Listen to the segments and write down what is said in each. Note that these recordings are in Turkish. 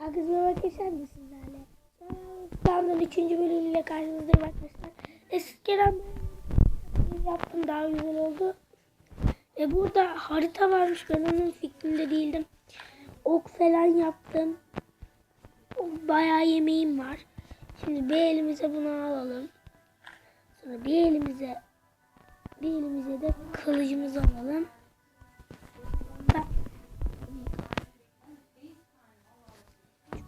Herkes merhaba geçer sizlerle? Sandal 3. bölümüyle karşınızdayım arkadaşlar. Eskiden yaptım daha güzel oldu. E burada harita varmış ben onun fikrinde değildim. Ok falan yaptım. Bayağı yemeğim var. Şimdi bir elimize bunu alalım. Sonra bir elimize bir elimize de kılıcımızı alalım.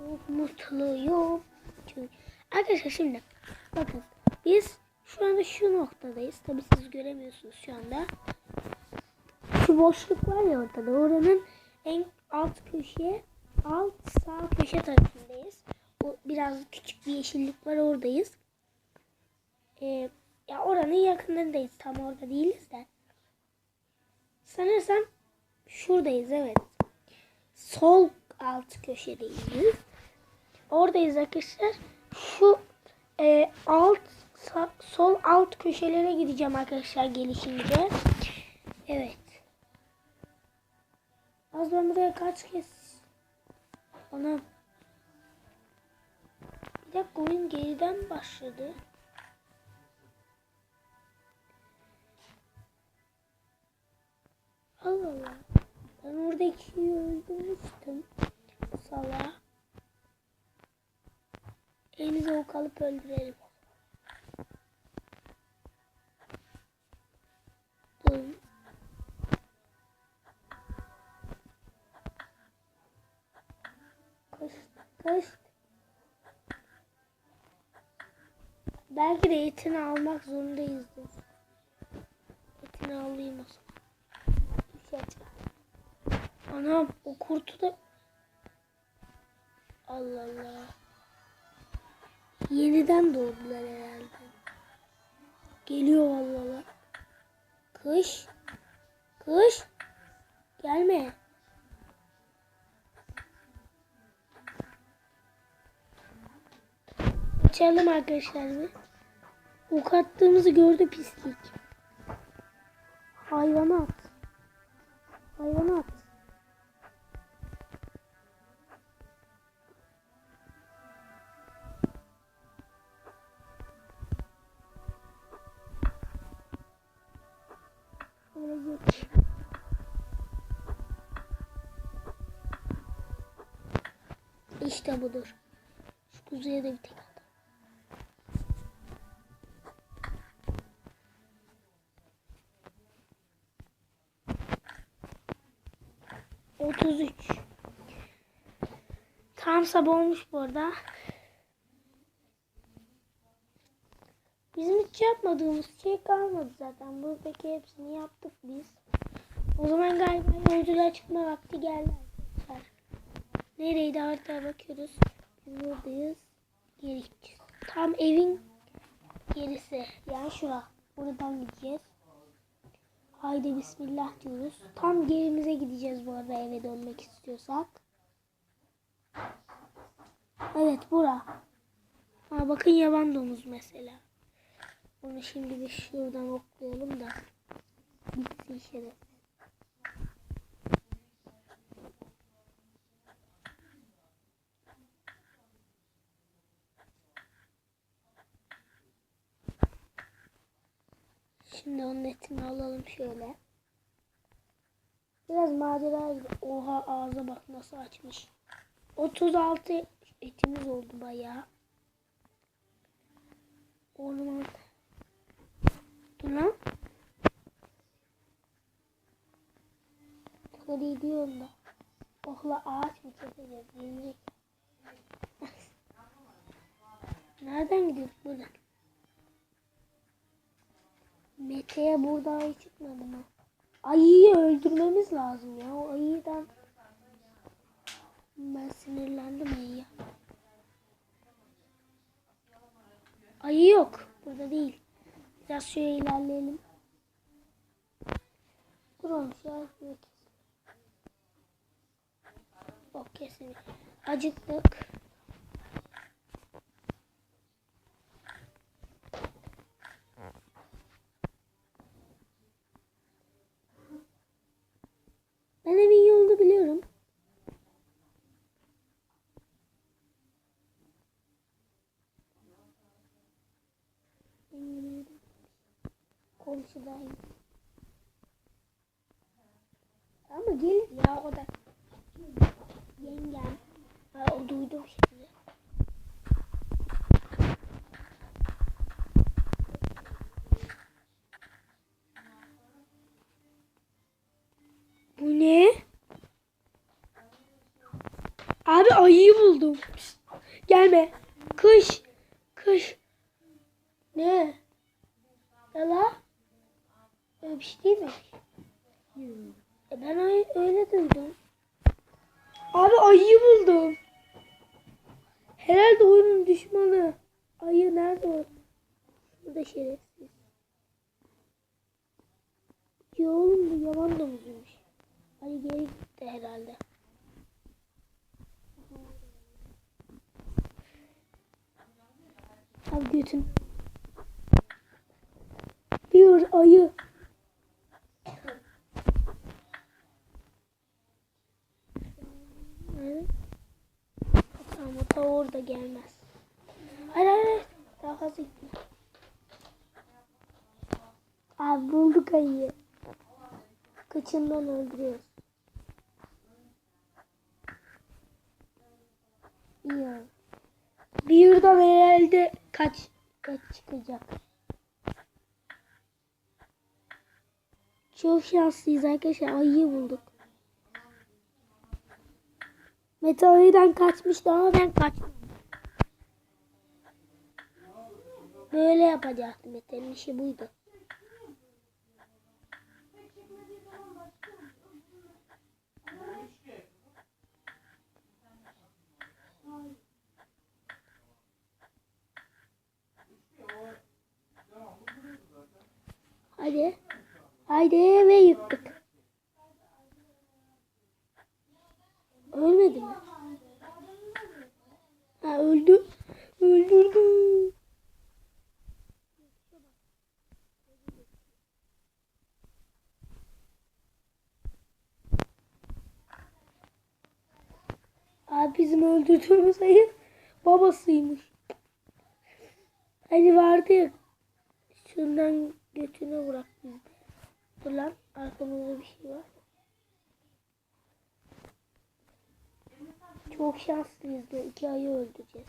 Çok mutluyum. Çünkü arkadaşlar şimdi bakın biz şu anda şu noktadayız. Tabi siz göremiyorsunuz şu anda. Şu boşluk var ya ortada. Oranın en alt köşe alt sağ köşe tarafındayız. O biraz küçük bir yeşillik var oradayız. Ee, ya oranın yakınlarındayız. Tam orada değiliz de. Sanırsam şuradayız evet. Sol alt köşedeyiz. Oradayız arkadaşlar. Şu e, alt sa- sol alt köşelere gideceğim arkadaşlar gelişince. Evet. Az ben buraya kaç kez ona bir dakika oyun geriden başladı. Allah Allah. Ben oradakiyi öldürmüştüm. Sala. Elimize ok alıp öldürelim. Dur. Belki de etini almak zorundayızdır. Etini alayım o zaman. Şey. Anam o kurtu da... Allah Allah. Yeniden doğdular herhalde. Geliyor vallahi. Kış. Kış. Gelme. Açalım arkadaşlar bir. Ok attığımızı gördü pislik. Hayvanat. Hayvanat. Geç. İşte budur. Şu kuzuya da bir tek at. Otuz üç. Tam sabah olmuş bu arada. Bizim hiç yapmadığımız şey kalmadı zaten. Buradaki hepsini yaptık biz. O zaman galiba yolculuğa çıkma vakti geldi arkadaşlar. Nereydi haritaya bakıyoruz. Biz buradayız. Geri gideceğiz. Tam evin gerisi. Yani şura. Buradan gideceğiz. Haydi bismillah diyoruz. Tam gerimize gideceğiz bu arada eve dönmek istiyorsak. Evet bura. Ha, bakın yaban domuz mesela. Bunu şimdi bir şuradan oklayalım da bitsin şeref. Şimdi onun etini alalım şöyle. Biraz macera gibi. Oha ağza bak nasıl açmış. 36 etimiz oldu bayağı. Dur lan. Hadi diyorum da. Ohla ağaç mı keseceğiz? Yenecek. Nereden gidiyoruz buradan? Mete'ye burada ayı çıkmadı mı? Ayıyı öldürmemiz lazım ya. O ayıdan ben sinirlendim ayıya. Ayı yok. Burada değil. Biraz şöyle ilerleyelim. Dur olmuş ya. Oh kesin. Acıktık. Ben evin yolunu biliyorum. Komşudayım. Ama gel ya o da. Yengem. Ha, o duydum şimdi. Bu ne? Abi ayıyı buldum. Pişt, Gelme. Kış. Kış. Ne? Yala. Öyle bir şey değil mi? E ben öyle duydum. Abi ayıyı buldum. Herhalde oyunun düşmanı. Ayı nerede o? Burada şerefsiz. Ya oğlum bu yalan domuzuymuş. Ayı geri gitti herhalde. Abi götün. Bir ayı. Nerede? Tamam o da orada gelmez. Hayır hayır hayır. Daha fazla gitme. Bulduk ayıyı. Kıçından öldürüyoruz. İyi oldu. Bir yurda herhalde kaç kaç çıkacak. Çok şanslıyız arkadaşlar. Ayıyı bulduk. Mete ayıdan kaçmıştı ama ben kaçmadım. Böyle yapacaktı Mete'nin işi buydu. Haydi ve yıktık. Ölmedi mi? Ha öldü. Öldürdü. Abi bizim öldürdüğümüz ayı babasıymış. Hani vardı ya şundan götüne bırak bizde. Dur lan arkamızda bir şey var. Çok şanslıyız da iki ayı öldüreceğiz.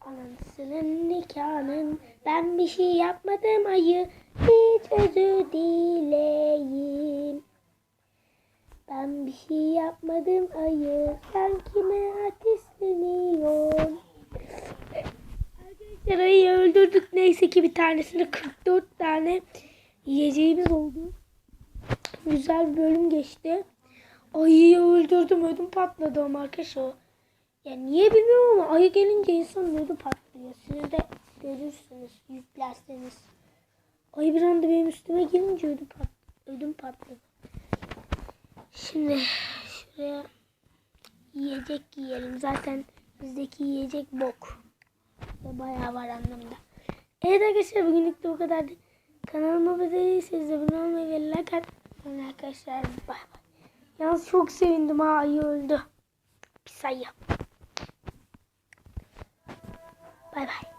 Anasının nikahının ben bir şey yapmadım ayı hiç özür dileyim. Ben bir şey yapmadım ayı sen kime ateşleniyorsun? Arkadaşlar ayıyı öldürdük neyse ki bir tanesini 44 tane yiyeceğimiz oldu. Güzel bir bölüm geçti. Ayıyı öldürdüm ödüm patladı ama arkadaşlar. Ya niye bilmiyorum ama ayı gelince insan ödüm patlıyor. Siz de görürsünüz yüklerseniz. Ayı bir anda benim üstüme gelince ödüm, pat, ödüm patladı. Şimdi şuraya yiyecek yiyelim. Zaten bizdeki yiyecek bok. Bayağı var anlamda. Evet arkadaşlar bugünlük de o kadar. Kanalıma abone değilseniz abone olmayı ve like atmayı arkadaşlar. Bay bay. Yalnız çok sevindim ha ayı öldü. Pis ayı. Bay bay.